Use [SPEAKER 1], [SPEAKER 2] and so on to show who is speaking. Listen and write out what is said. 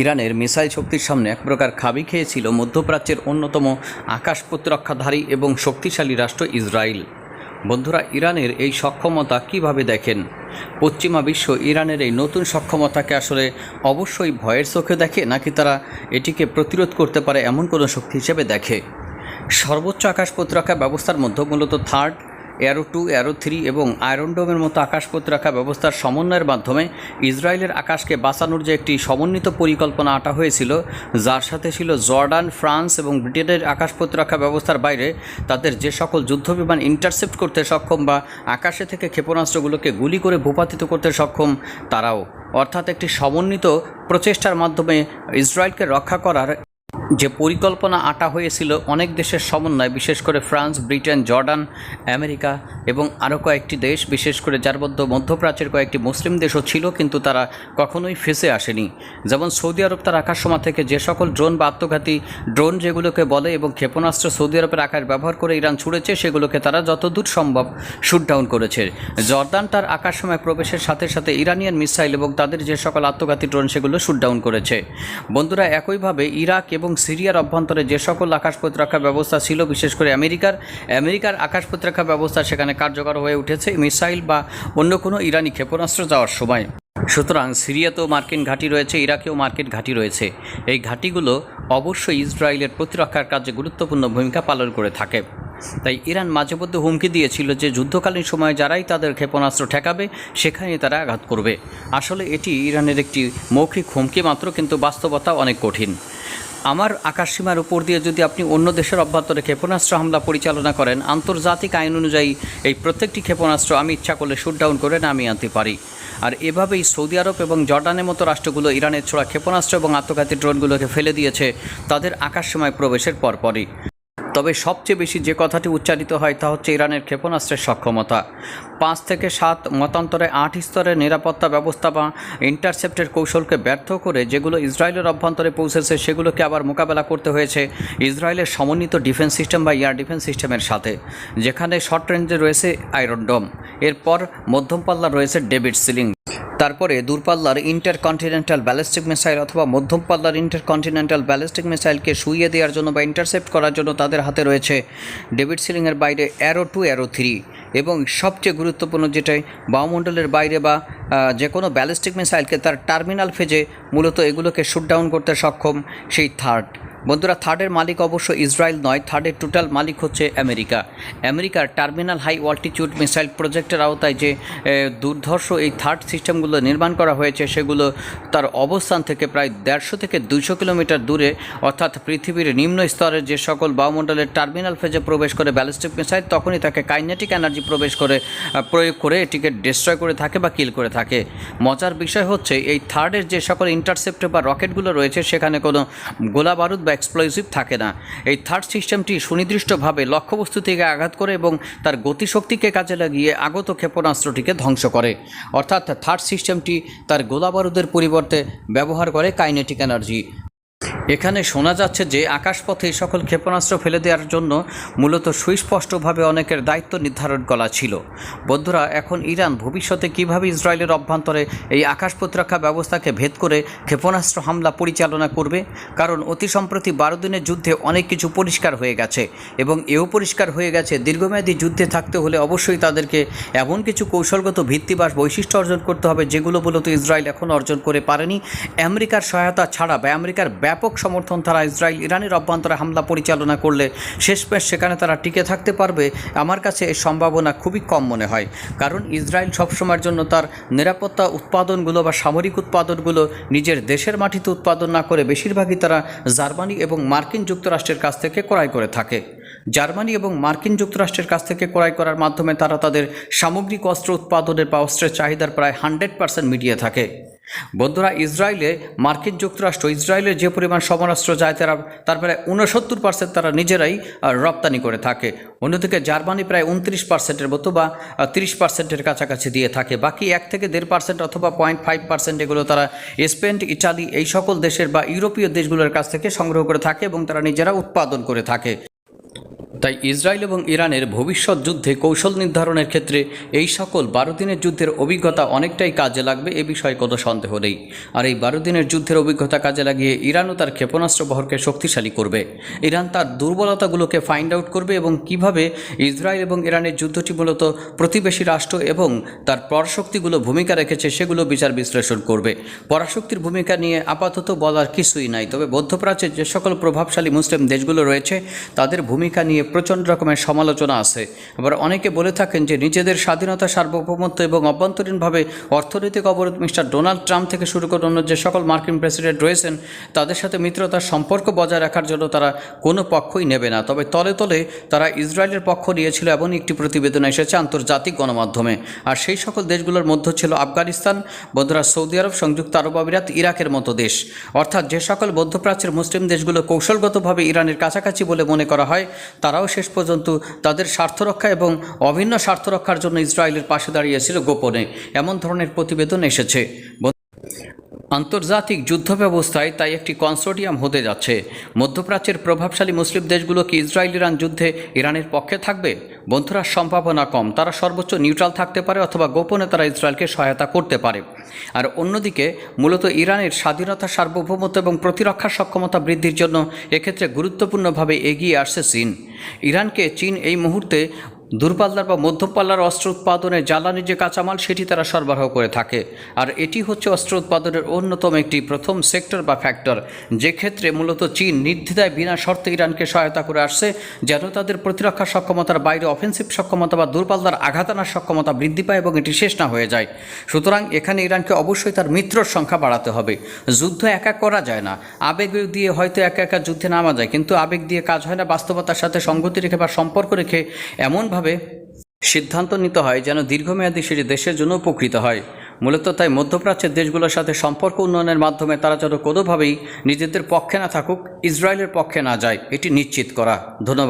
[SPEAKER 1] ইরানের মিসাইল শক্তির সামনে এক প্রকার খাবি খেয়েছিল মধ্যপ্রাচ্যের অন্যতম আকাশ প্রতিরক্ষাধারী এবং শক্তিশালী রাষ্ট্র ইসরায়েল। বন্ধুরা, ইরানের এই সক্ষমতা কীভাবে দেখেন? পশ্চিমা বিশ্ব ইরানের এই নতুন সক্ষমতাকে আসলে অবশ্যই ভয়ের চোখে দেখে, নাকি তারা এটিকে প্রতিরোধ করতে পারে এমন কোনো শক্তি হিসেবে দেখে? সর্বোচ্চ আকাশ প্রতিরক্ষা ব্যবস্থার মধ্যে মূলত THAAD arrow two arrow three এবং আয়রন ডোমের মতো আকাশ প্রতিরক্ষা ব্যবস্থার সমন্বয়ের মাধ্যমে ইসরায়েলের আকাশকে বাঁচানোর যে একটি সমন্বিত পরিকল্পনা আটা হয়েছিল, যার সাথে ছিল জর্ডান, ফ্রান্স এবং ব্রিটেনের আকাশ প্রতিরক্ষা ব্যবস্থার বাইরে তাদের যে সকল যুদ্ধবিমান ইন্টারসেপ্ট করতে সক্ষম বা আকাশে থেকে ক্ষেপণাস্ত্রগুলোকে গুলি করে ভূপাতিত করতে সক্ষম তারাও। অর্থাৎ একটি সমন্বিত প্রচেষ্টার মাধ্যমে ইসরায়েলকে রক্ষা করার যে পরিকল্পনা আটা হয়েছিল অনেক দেশের সমন্বয়, বিশেষ করে ফ্রান্স, ব্রিটেন, জর্ডান, আমেরিকা এবং আরও কয়েকটি দেশ, বিশেষ করে যার মধ্যে মধ্যপ্রাচ্যের কয়েকটি মুসলিম দেশও ছিল কিন্তু তারা কখনোই ফেসে আসেনি। যেমন সৌদি আরব তার আকাশসীমা থেকে যে সকল ড্রোন বা আত্মঘাতী ড্রোন যেগুলোকে বলে এবং ক্ষেপণাস্ত্র সৌদি আরবের আকাশ ব্যবহার করে ইরান ছুড়েছে, সেগুলোকে তারা যতদূর সম্ভব শুট ডাউন করেছে। জর্দান তার আকাশসময় প্রবেশের সাথে সাথে ইরানিয়ান মিসাইল এবং তাদের যে সকল আত্মঘাতী ড্রোন সেগুলো শুট ডাউন করেছে। বন্ধুরা, একইভাবে ইরাক এবং সিরিয়ার অভ্যন্তরে যে সকল আকাশ প্রতিরক্ষা ব্যবস্থা ছিল, বিশেষ করে আমেরিকার আমেরিকার আকাশ প্রতিরক্ষা ব্যবস্থা সেখানে কার্যকর হয়ে উঠেছে। মিসাইল বা অন্য কোনো ইরানি ক্ষেপণাস্ত্র যাওয়ার সময়। সুতরাং সিরিয়াতেও মার্কিন ঘাঁটি রয়েছে, ইরাকেও মার্কিন ঘাঁটি রয়েছে। এই ঘাঁটিগুলো অবশ্যই ইসরায়েলের প্রতিরক্ষার কাজে গুরুত্বপূর্ণ ভূমিকা পালন করে থাকে। তাই ইরান মাঝে মধ্যে হুমকি দিয়েছিল যে, যুদ্ধকালীন সময়ে যারাই তাদের ক্ষেপণাস্ত্র ঠেকাবে সেখানে তারা আঘাত করবে। আসলে এটি ইরানের একটি মৌখিক হুমকি মাত্র, কিন্তু বাস্তবতা অনেক কঠিন। আমার আকাশসীমার উপর দিয়ে যদি আপনি অন্য দেশের অভ্যন্তরে ক্ষেপণাস্ত্র হামলা পরিচালনা করেন, আন্তর্জাতিক আইন অনুযায়ী এই প্রত্যেকটি ক্ষেপণাস্ত্র আমি ইচ্ছা করলে শুট ডাউন করে নামিয়ে আনতে পারি। আর এভাবেই সৌদি আরব এবং জর্ডানের মতো রাষ্ট্রগুলো ইরানের ছোড়া ক্ষেপণাস্ত্র এবং আত্মঘাতী ড্রোনগুলোকে ফেলে দিয়েছে, তাদের আকাশসীমায় প্রবেশের পরপরই। তবে সবচেয়ে বেশি যে কথাটি উচ্চারিত হয় তা হচ্ছে ইরানের ক্ষেপণাস্ত্রের সক্ষমতা। পাঁচ থেকে সাত মতান্তরে আট স্তরের নিরাপত্তা ব্যবস্থা বা ইন্টারসেপ্টের কৌশলকে ব্যর্থ করে যেগুলো ইসরায়েলের অভ্যন্তরে পৌঁছেছে সেগুলোকে আবার মোকাবেলা করতে হয়েছে ইসরায়েলের সমন্বিত ডিফেন্স সিস্টেম বা এয়ার ডিফেন্স সিস্টেমের সাথে, যেখানে শর্ট রেঞ্জে রয়েছে আয়রন ডোম। এরপর মধ্যম পাল্লা রয়েছে ডেভিড সিলিং। তারপরে দূরপাল্লার ইন্টারকন্টিনেন্টাল ব্যালিস্টিক মিসাইল অথবা মধ্যম পাল্লার ইন্টারকন্টিনেন্টাল ব্যালিস্টিক মিসাইলকে শুইয়ে দেওয়ার জন্য বা ইন্টারসেপ্ট করার জন্য তাদের হাতে রয়েছে ডেভিড সিলিংয়ের বাইরে অ্যারো টু, অ্যারো থ্রি এবং সবচেয়ে গুরুত্বপূর্ণ যেটাই বায়ুমণ্ডলের বাইরে বা যে কোনো ব্যালিস্টিক মিসাইলকে তার টার্মিনাল ফেজে মূলত এগুলোকে শুট ডাউন করতে সক্ষম সেই থার্ড। বন্ধুরা থার্ডের মালিক অবশ্য ইসরায়েল নয় থার্ডের টোটাল মালিক হচ্ছে আমেরিকা। আমেরিকার টার্মিনাল হাই অল্টিটিউড মিসাইল প্রজেক্টের আওতায় যে দুর্ধর্ষ এই থার্ড সিস্টেমগুলো নির্মাণ করা হয়েছে, সেগুলো তার অবস্থান থেকে প্রায় দেড়শো থেকে দুইশো কিলোমিটার দূরে, অর্থাৎ পৃথিবীর নিম্ন স্তরের যে সকল বায়ুমণ্ডলের টার্মিনাল ফেজে প্রবেশ করে ব্যালিস্টিক মিসাইল তখনই তাকে কাইনেটিক এনার্জি প্রবেশ করে প্রয়োগ করে এটিকে ডিস্ট্রয় করে থাকে বা কিল করে থাকে। মজার বিষয় হচ্ছে, এই থার্ডের যে সকল ইন্টারসেপ্ট বা রকেটগুলো রয়েছে, সেখানে কোনো গোলা বারুদ বা এক্সপ্লোসিভ থাকে না। এই থার্ড সিস্টেমটি সুনির্দিষ্টভাবে লক্ষ্যবস্তু থেকে আঘাত করে এবং তার গতিশক্তিকে কাজে লাগিয়ে আগত ক্ষেপণাস্ত্রটিকে ধ্বংস করে। অর্থাৎ থার্ড সিস্টেমটি তার গোলাবারুদের পরিবর্তে ব্যবহার করে কাইনেটিক এনার্জি এখানে শোনা যাচ্ছে যে আকাশপথে এই সকল ক্ষেপণাস্ত্র ফেলে দেওয়ার জন্য মূলত সুস্পষ্টভাবে অনেকের দায়িত্ব নির্ধারণ করা ছিল। বন্ধুরা, এখন ইরান ভবিষ্যতে কীভাবে ইসরায়েলের অভ্যন্তরে এই আকাশ প্রতিরক্ষা ব্যবস্থাকে ভেদ করে ক্ষেপণাস্ত্র হামলা পরিচালনা করবে? কারণ অতি সম্প্রতি বারো দিনের যুদ্ধে অনেক কিছু পরিষ্কার হয়ে গেছে এবং এও পরিষ্কার হয়ে গেছে দীর্ঘমেয়াদী যুদ্ধে থাকতে হলে অবশ্যই তাদেরকে এমন কিছু কৌশলগত ভিত্তি বা বৈশিষ্ট্য অর্জন করতে হবে যেগুলো মূলত ইসরায়েল এখন অর্জন করে পারেনি। আমেরিকার সহায়তা ছাড়া বা আমেরিকার ব্যাপক সমর্থন তারা ইসরায়েল ইরানের অভ্যন্তরে হামলা পরিচালনা করলে শেষমেশ সেখানে তারা টিকে থাকতে পারবে, আমার কাছে এর সম্ভাবনা খুবই কম মনে হয়। কারণ ইসরায়েল সবসময়ের জন্য তার নিরাপত্তা উৎপাদনগুলো বা সামরিক উৎপাদনগুলো নিজের দেশের মাটিতে উৎপাদন না করে বেশিরভাগই তারা জার্মানি এবং মার্কিন যুক্তরাষ্ট্রের কাছ থেকে ক্রয় করে থাকে। জার্মানি এবং মার্কিন যুক্তরাষ্ট্রের কাছ থেকে ক্রয় করার মাধ্যমে তারা তাদের সামগ্রিক অস্ত্র উৎপাদনের বা অস্ত্রের চাহিদার প্রায় হান্ড্রেড পার্সেন্ট মিডিয়ে থাকে। বন্ধুরা, ইসরায়েলে, মার্কিন যুক্তরাষ্ট্র, ইসরায়েলের যে পরিমাণ সমরাস্ত্র যায়, তারা তার প্রায় উনসত্তর পার্সেন্ট তারা নিজেরাই রপ্তানি করে থাকে। অন্যদিকে জার্মানি প্রায় উনত্রিশ পার্সেন্টের মতো বা তিরিশ পার্সেন্টের কাছাকাছি দিয়ে থাকে। বাকি এক থেকে দেড় পার্সেন্ট অথবা পয়েন্ট ফাইভ পার্সেন্ট এগুলো তারা স্পেন, ইটালি, এই সকল দেশের বা ইউরোপীয় দেশগুলোর কাছ থেকে সংগ্রহ করে থাকে এবং তারা নিজেরা উৎপাদন করে থাকে। তাই ইসরায়েল এবং ইরানের ভবিষ্যৎ যুদ্ধে কৌশল নির্ধারণের ক্ষেত্রে এই সকল বারো দিনের যুদ্ধের অভিজ্ঞতা অনেকটাই কাজে লাগবে এ বিষয়ে কোনো সন্দেহ নেই। আর এই বারো দিনের যুদ্ধের অভিজ্ঞতা কাজে লাগিয়ে ইরানও তার ক্ষেপণাস্ত্র বহরকে শক্তিশালী করবে। ইরান তার দুর্বলতাগুলোকে ফাইন্ড আউট করবে এবং কীভাবে ইসরায়েল এবং ইরানের যুদ্ধটি মূলত প্রতিবেশী রাষ্ট্র এবং তার পরাশক্তিগুলো ভূমিকা রেখেছে সেগুলো বিচার বিশ্লেষণ করবে। পরাশক্তির ভূমিকা নিয়ে আপাতত বলার কিছুই নাই, তবে মধ্যপ্রাচ্যের যে সকল প্রভাবশালী মুসলিম দেশগুলো রয়েছে, তাদের ভূমিকা নিয়ে প্রচণ্ড রকমের সমালোচনা আছে। আবার অনেকে বলে থাকেন যে নিজেদের স্বাধীনতা, সার্বভৌমত্ব এবং অভ্যন্তরীণভাবে অর্থনৈতিক অবরোধ মিস্টার ডোনাল্ড ট্রাম্প থেকে শুরু করে অন্য যে সকল মার্কিন প্রেসিডেন্ট রয়েছেন, তাদের সাথে মিত্রতার সম্পর্ক বজায় রাখার জন্য তারা কোনো পক্ষই নেবে না। তবে তলে তলে তারা ইসরায়েলের পক্ষ নিয়েছিল এমনই একটি প্রতিবেদন এসেছে আন্তর্জাতিক গণমাধ্যমে। আর সেই সকল দেশগুলোর মধ্যে ছিল আফগানিস্তান, বন্ধুরা সৌদি আরব, সংযুক্ত আরব আমিরাত, ইরাকের মতো দেশ। অর্থাৎ যে সকল মধ্যপ্রাচ্যের মুসলিম দেশগুলো কৌশলগতভাবে ইরানের কাছাকাছি বলে মনে করা হয় তারাও শেষ পর্যন্ত তাদের স্বার্থ রক্ষা এবং অভিন্ন স্বার্থ রক্ষার জন্য ইসরায়েলের পাশে দাঁড়িয়েছিল গোপনে। এমন ধরনের প্রতিবেদন এসেছে। আন্তর্জাতিক যুদ্ধ ব্যবস্থায় তাই একটি কনসোর্টিয়াম হতে যাচ্ছে। মধ্যপ্রাচ্যের প্রভাবশালী মুসলিম দেশগুলো কি ইসরায়েল ইরান যুদ্ধে ইরানের পক্ষে থাকবে? বন্ধুরা, সম্ভাবনা কম। তারা সর্বোচ্চ নিউট্রাল থাকতে পারে অথবা গোপনে তারা ইসরায়েলকে সহায়তা করতে পারে। আর অন্যদিকে, মূলত ইরানের স্বাধীনতা, সার্বভৌমত্ব এবং প্রতিরক্ষা সক্ষমতা বৃদ্ধির জন্য এক্ষেত্রে গুরুত্বপূর্ণভাবে এগিয়ে আসছে চীন। ইরানকে চীন এই মুহূর্তে দূরপাল্লার বা মধ্যপাল্লার অস্ত্র উৎপাদনের জ্বালানি যে কাঁচামাল, সেটি তারা সরবরাহ করে থাকে। আর এটি হচ্ছে অস্ত্র উৎপাদনের অন্যতম একটি প্রথম সেক্টর বা ফ্যাক্টর যে ক্ষেত্রে মূলত চীন নির্দ্বিধায় বিনা শর্তে ইরানকে সহায়তা করে আসছে, যেন তাদের প্রতিরক্ষা সক্ষমতার বাইরে অফেন্সিভ সক্ষমতা বা দূরপাল্লার আঘাত আনার সক্ষমতা বৃদ্ধি পায় এবং এটি শেষ না হয়ে যায়। সুতরাং এখানে ইরানকে অবশ্যই তার মিত্রর সংখ্যা বাড়াতে হবে। যুদ্ধ একা করা যায় না। আবেগ দিয়ে হয়তো একা একা যুদ্ধে নামা যায়, কিন্তু আবেগ দিয়ে কাজ হয় না। বাস্তবতার সাথে সঙ্গতি রেখে বা সম্পর্ক রেখে এমনভাবে সিদ্ধান্ত নিতে হয় যেন দীর্ঘমেয়াদী সেটি দেশের জন্য উপকৃত হয়। মূলত তাই মধ্যপ্রাচ্যের দেশগুলোর সাথে সম্পর্ক উন্নয়নের মাধ্যমে তারা যেন কোনোভাবেই নিজেদের পক্ষে না থাকুক, ইসরায়েলের পক্ষে না যায়, এটি নিশ্চিত করা। ধন্যবাদ।